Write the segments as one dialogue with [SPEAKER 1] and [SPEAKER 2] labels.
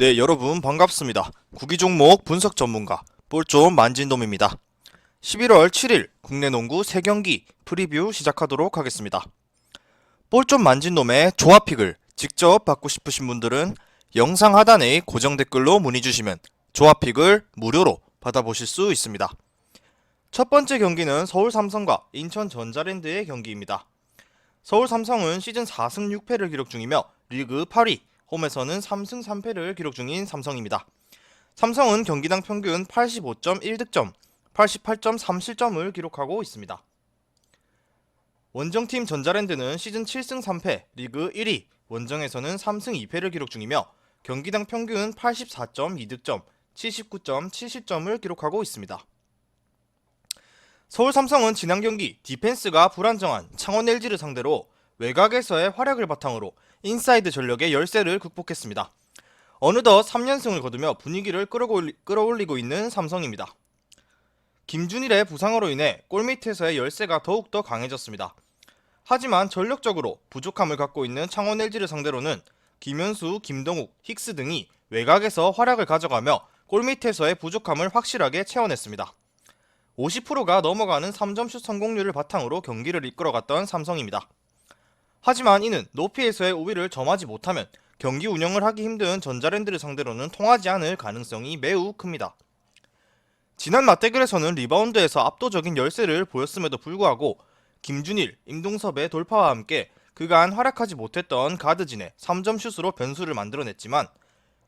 [SPEAKER 1] 네, 여러분 반갑습니다. 구기 종목 분석 전문가 볼좀 만진돔입니다. 11월 7일 국내 농구 3경기 프리뷰 시작하도록 하겠습니다. 볼좀 만진돔의 조합픽을 직접 받고 싶으신 분들은 영상 하단의 고정 댓글로 문의 주시면 조합픽을 무료로 받아보실 수 있습니다. 첫 번째 경기는 서울 삼성과 인천 전자랜드의 경기입니다. 서울 삼성은 시즌 4승 6패를 기록 중이며 리그 8위, 홈에서는 3승 3패를 기록 중인 삼성입니다. 삼성은 경기당 평균 85.1득점, 88.3실점을 기록하고 있습니다. 원정팀 전자랜드는 시즌 7승 3패, 리그 1위, 원정에서는 3승 2패를 기록 중이며 경기당 평균 84.2득점, 79.7실점을 기록하고 있습니다. 서울 삼성은 지난 경기 디펜스가 불안정한 창원 LG를 상대로 외곽에서의 활약을 바탕으로 인사이드 전력의 열세를 극복했습니다. 어느덧 3연승을 거두며 분위기를 끌어올리, 끌어올리고 있는 삼성입니다. 김준일의 부상으로 인해 골밑에서의 열세가 더욱더 강해졌습니다. 하지만 전력적으로 부족함을 갖고 있는 창원 LG를 상대로는 김현수, 김동욱, 힉스 등이 외곽에서 활약을 가져가며 골밑에서의 부족함을 확실하게 채워냈습니다. 50%가 넘어가는 3점슛 성공률을 바탕으로 경기를 이끌어갔던 삼성입니다. 하지만 이는 높이에서의 우위를 점하지 못하면 경기 운영을 하기 힘든 전자랜드를 상대로는 통하지 않을 가능성이 매우 큽니다. 지난 맞대결에서는 리바운드에서 압도적인 열세를 보였음에도 불구하고 김준일, 임동섭의 돌파와 함께 그간 활약하지 못했던 가드진의 3점 슛으로 변수를 만들어냈지만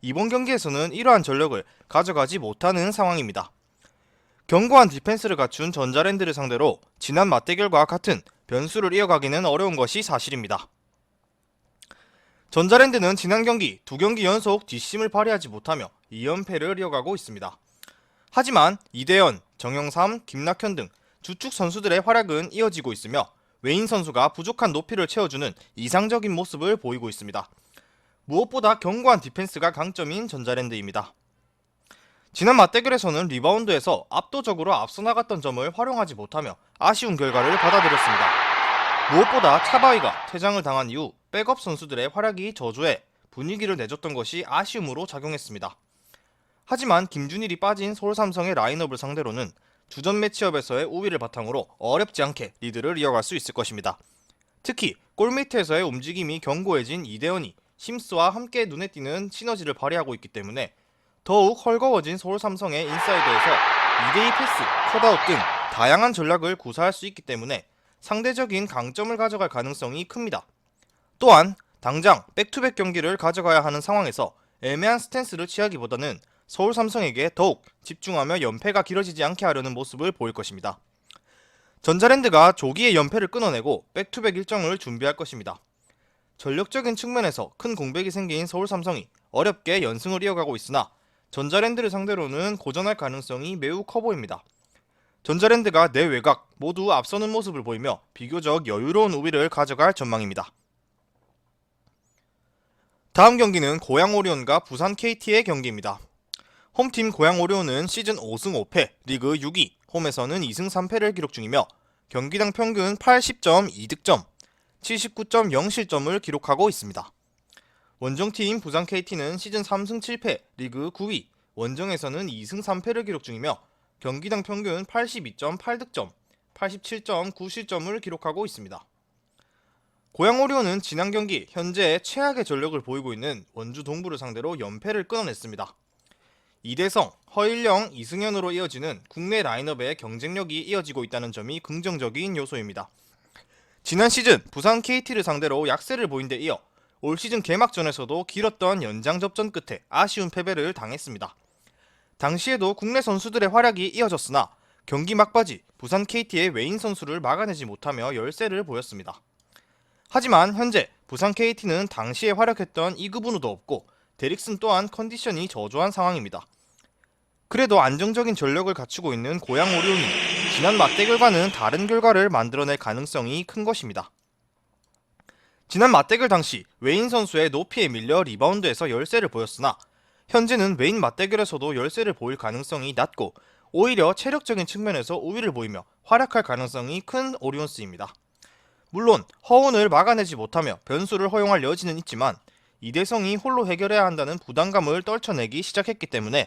[SPEAKER 1] 이번 경기에서는 이러한 전력을 가져가지 못하는 상황입니다. 견고한 디펜스를 갖춘 전자랜드를 상대로 지난 맞대결과 같은 변수를 이어가기는 어려운 것이 사실입니다. 전자랜드는 지난 경기 두 경기 연속 뒷심을 발휘하지 못하며 2연패를 이어가고 있습니다. 하지만 이대현, 정영삼, 김낙현 등 주축 선수들의 활약은 이어지고 있으며 웨인 선수가 부족한 높이를 채워주는 이상적인 모습을 보이고 있습니다. 무엇보다 견고한 디펜스가 강점인 전자랜드입니다. 지난 맞대결에서는 리바운드에서 압도적으로 앞서 나갔던 점을 활용하지 못하며 아쉬운 결과를 받아들였습니다. 무엇보다 차바위가 퇴장을 당한 이후 백업 선수들의 활약이 저조해 분위기를 내줬던 것이 아쉬움으로 작용했습니다. 하지만 김준일이 빠진 서울 삼성의 라인업을 상대로는 주전 매치업에서의 우위를 바탕으로 어렵지 않게 리드를 이어갈 수 있을 것입니다. 특히 골밑에서의 움직임이 견고해진 이대현이 심스와 함께 눈에 띄는 시너지를 발휘하고 있기 때문에 더욱 헐거워진 서울 삼성의 인사이드에서 2대2 패스, 컷아웃 등 다양한 전략을 구사할 수 있기 때문에 상대적인 강점을 가져갈 가능성이 큽니다. 또한 당장 백투백 경기를 가져가야 하는 상황에서 애매한 스탠스를 취하기보다는 서울 삼성에게 더욱 집중하며 연패가 길어지지 않게 하려는 모습을 보일 것입니다. 전자랜드가 조기에 연패를 끊어내고 백투백 일정을 준비할 것입니다. 전력적인 측면에서 큰 공백이 생긴 서울 삼성이 어렵게 연승을 이어가고 있으나 전자랜드를 상대로는 고전할 가능성이 매우 커 보입니다. 전자랜드가 내 외곽 모두 앞서는 모습을 보이며 비교적 여유로운 우위를 가져갈 전망입니다. 다음 경기는 고양 오리온과 부산 KT의 경기입니다. 홈팀 고양 오리온은 시즌 5승 5패, 리그 6위, 홈에서는 2승 3패를 기록 중이며 경기당 평균 80.2득점, 79.0실점을 기록하고 있습니다. 원정팀 부산 KT는 시즌 3승 7패, 리그 9위, 원정에서는 2승 3패를 기록 중이며 경기당 평균 82.8득점, 87.9실점을 기록하고 있습니다. 고양 오리온은 지난 경기 현재 최악의 전력을 보이고 있는 원주 동부를 상대로 연패를 끊어냈습니다. 이대성, 허일영, 이승현으로 이어지는 국내 라인업의 경쟁력이 이어지고 있다는 점이 긍정적인 요소입니다. 지난 시즌 부산 KT를 상대로 약세를 보인 데 이어 올 시즌 개막전에서도 길었던 연장 접전 끝에 아쉬운 패배를 당했습니다. 당시에도 국내 선수들의 활약이 이어졌으나 경기 막바지 부산 KT의 웨인 선수를 막아내지 못하며 열세를 보였습니다. 하지만 현재 부산 KT는 당시에 활약했던 이그분우도 없고 데릭슨 또한 컨디션이 저조한 상황입니다. 그래도 안정적인 전력을 갖추고 있는 고양 오리온이 지난 맞대결과는 다른 결과를 만들어낼 가능성이 큰 것입니다. 지난 맞대결 당시 웨인 선수의 높이에 밀려 리바운드에서 열세를 보였으나 현재는 웨인 맞대결에서도 열세를 보일 가능성이 낮고 오히려 체력적인 측면에서 우위를 보이며 활약할 가능성이 큰 오리온스입니다. 물론 허운을 막아내지 못하며 변수를 허용할 여지는 있지만 이대성이 홀로 해결해야 한다는 부담감을 떨쳐내기 시작했기 때문에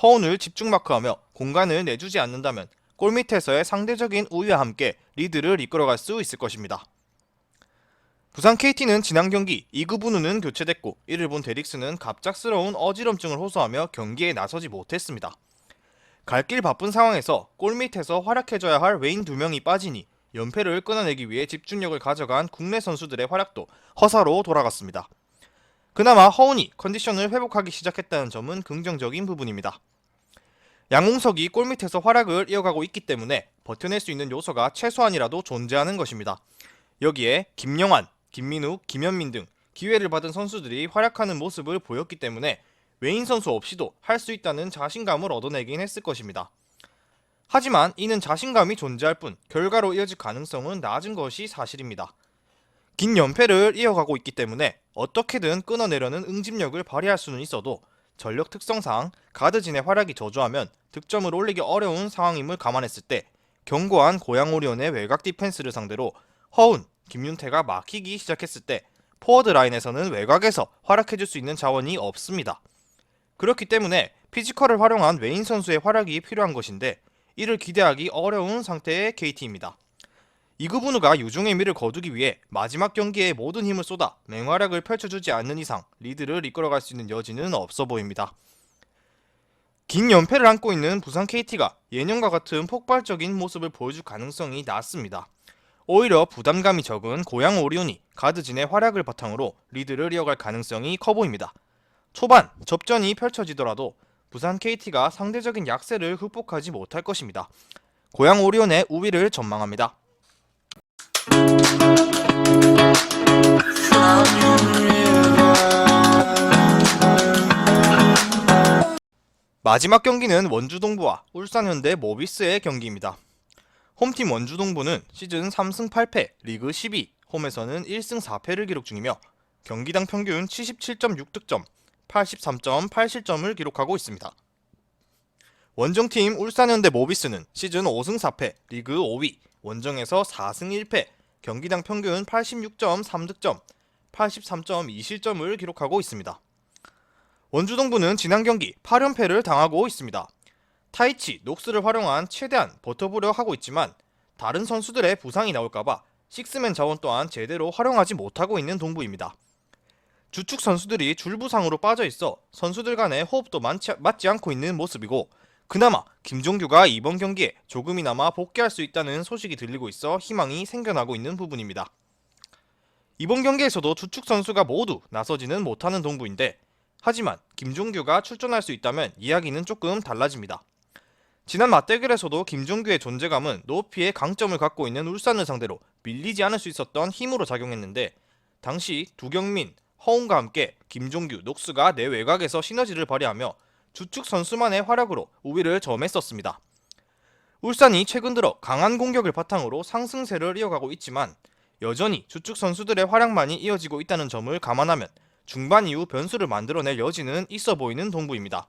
[SPEAKER 1] 허운을 집중 마크하며 공간을 내주지 않는다면 골밑에서의 상대적인 우위와 함께 리드를 이끌어갈 수 있을 것입니다. 부산 KT는 지난 경기 이구분우는 교체됐고 이를 본 데릭스는 갑작스러운 어지럼증을 호소하며 경기에 나서지 못했습니다. 갈 길 바쁜 상황에서 골밑에서 활약해줘야 할 외인 두 명이 빠지니 연패를 끊어내기 위해 집중력을 가져간 국내 선수들의 활약도 허사로 돌아갔습니다. 그나마 허운이 컨디션을 회복하기 시작했다는 점은 긍정적인 부분입니다. 양홍석이 골밑에서 활약을 이어가고 있기 때문에 버텨낼 수 있는 요소가 최소한이라도 존재하는 것입니다. 여기에 김영환, 김민욱, 김현민 등 기회를 받은 선수들이 활약하는 모습을 보였기 때문에 외인 선수 없이도 할 수 있다는 자신감을 얻어내긴 했을 것입니다. 하지만 이는 자신감이 존재할 뿐 결과로 이어질 가능성은 낮은 것이 사실입니다. 긴 연패를 이어가고 있기 때문에 어떻게든 끊어내려는 응집력을 발휘할 수는 있어도 전력 특성상 가드진의 활약이 저조하면 득점을 올리기 어려운 상황임을 감안했을 때 견고한 고양 오리온의 외곽 디펜스를 상대로 허운, 김윤태가 막히기 시작했을 때 포워드 라인에서는 외곽에서 활약해줄 수 있는 자원이 없습니다. 그렇기 때문에 피지컬을 활용한 외인 선수의 활약이 필요한 것인데 이를 기대하기 어려운 상태의 KT입니다. 이구분우가 유종의 미를 거두기 위해 마지막 경기에 모든 힘을 쏟아 맹활약을 펼쳐주지 않는 이상 리드를 이끌어갈 수 있는 여지는 없어 보입니다. 긴 연패를 안고 있는 부산 KT가 예년과 같은 폭발적인 모습을 보여줄 가능성이 낮습니다. 오히려 부담감이 적은 고양 오리온이 가드진의 활약을 바탕으로 리드를 이어갈 가능성이 커 보입니다. 초반 접전이 펼쳐지더라도 부산 KT가 상대적인 약세를 극복하지 못할 것입니다. 고양 오리온의 우위를 전망합니다. 마지막 경기는 원주동부와 울산현대 모비스의 경기입니다. 홈팀 원주동부는 시즌 3승 8패, 리그 12, 홈에서는 1승 4패를 기록 중이며 경기당 평균 77.6득점, 83.8실점을 기록하고 있습니다. 원정팀 울산현대 모비스는 시즌 5승 4패, 리그 5위, 원정에서 4승 1패, 경기당 평균 86.3득점, 83.2실점을 기록하고 있습니다. 원주동부는 지난 경기 8연패를 당하고 있습니다. 타이치, 녹스를 활용한 최대한 버텨보려 하고 있지만 다른 선수들의 부상이 나올까봐 식스맨 자원 또한 제대로 활용하지 못하고 있는 동부입니다. 주축 선수들이 줄부상으로 빠져 있어 선수들 간의 호흡도 많지, 맞지 않고 있는 모습이고 그나마 김종규가 이번 경기에 조금이나마 복귀할 수 있다는 소식이 들리고 있어 희망이 생겨나고 있는 부분입니다. 이번 경기에서도 주축 선수가 모두 나서지는 못하는 동부인데 하지만 김종규가 출전할 수 있다면 이야기는 조금 달라집니다. 지난 맞대결에서도 김종규의 존재감은 높이의 강점을 갖고 있는 울산을 상대로 밀리지 않을 수 있었던 힘으로 작용했는데 당시 두경민, 허웅과 함께 김종규, 녹수가 내 외곽에서 시너지를 발휘하며 주축 선수만의 활약으로 우위를 점했었습니다. 울산이 최근 들어 강한 공격을 바탕으로 상승세를 이어가고 있지만 여전히 주축 선수들의 활약만이 이어지고 있다는 점을 감안하면 중반 이후 변수를 만들어낼 여지는 있어 보이는 동부입니다.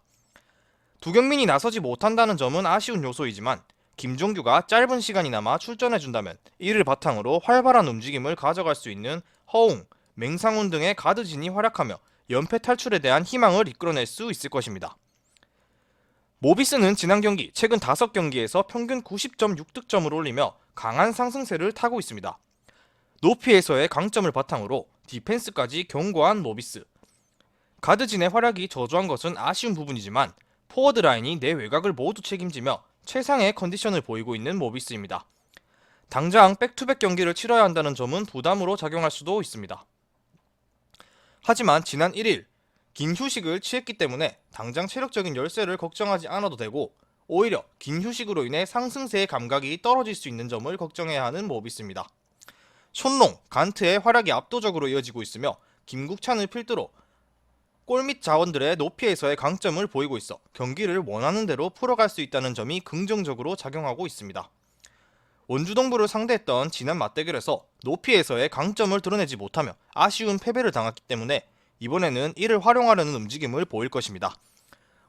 [SPEAKER 1] 두경민이 나서지 못한다는 점은 아쉬운 요소이지만 김종규가 짧은 시간이나마 출전해준다면 이를 바탕으로 활발한 움직임을 가져갈 수 있는 허웅, 맹상훈 등의 가드진이 활약하며 연패 탈출에 대한 희망을 이끌어낼 수 있을 것입니다. 모비스는 지난 경기 최근 5경기에서 평균 90.6득점을 올리며 강한 상승세를 타고 있습니다. 높이에서의 강점을 바탕으로 디펜스까지 견고한 모비스. 가드진의 활약이 저조한 것은 아쉬운 부분이지만 포워드 라인이 내 외곽을 모두 책임지며 최상의 컨디션을 보이고 있는 모비스입니다. 당장 백투백 경기를 치러야 한다는 점은 부담으로 작용할 수도 있습니다. 하지만 지난 1일 긴 휴식을 취했기 때문에 당장 체력적인 열세를 걱정하지 않아도 되고 오히려 긴 휴식으로 인해 상승세의 감각이 떨어질 수 있는 점을 걱정해야 하는 모비스입니다. 촌롱, 간트의 활약이 압도적으로 이어지고 있으며 김국찬을 필두로 골밑 자원들의 높이에서의 강점을 보이고 있어 경기를 원하는 대로 풀어갈 수 있다는 점이 긍정적으로 작용하고 있습니다. 원주동부를 상대했던 지난 맞대결에서 높이에서의 강점을 드러내지 못하며 아쉬운 패배를 당했기 때문에 이번에는 이를 활용하려는 움직임을 보일 것입니다.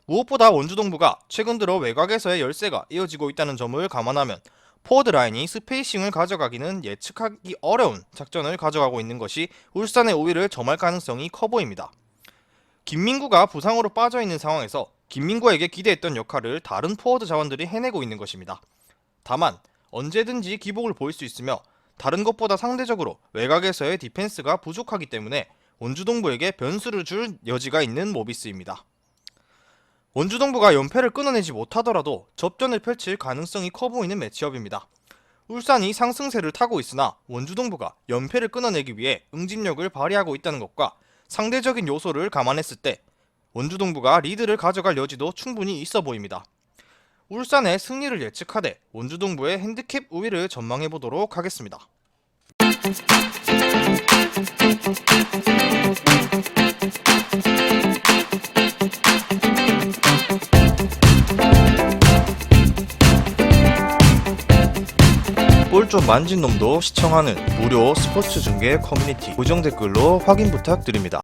[SPEAKER 1] 무엇보다 원주동부가 최근 들어 외곽에서의 열세가 이어지고 있다는 점을 감안하면 포워드 라인이 스페이싱을 가져가기는 예측하기 어려운 작전을 가져가고 있는 것이 울산의 우위를 점할 가능성이 커 보입니다. 김민구가 부상으로 빠져 있는 상황에서 김민구에게 기대했던 역할을 다른 포워드 자원들이 해내고 있는 것입니다. 다만 언제든지 기복을 보일 수 있으며 다른 것보다 상대적으로 외곽에서의 디펜스가 부족하기 때문에 원주동부에게 변수를 줄 여지가 있는 모비스입니다. 원주동부가 연패를 끊어내지 못하더라도 접전을 펼칠 가능성이 커 보이는 매치업입니다. 울산이 상승세를 타고 있으나 원주동부가 연패를 끊어내기 위해 응집력을 발휘하고 있다는 것과 상대적인 요소를 감안했을 때 원주동부가 리드를 가져갈 여지도 충분히 있어 보입니다. 울산의 승리를 예측하되 원주동부의 핸디캡 우위를 전망해 보도록 하겠습니다. 좀 만진 놈도 시청하는 무료 스포츠 중계 커뮤니티 고정 댓글로 확인 부탁드립니다.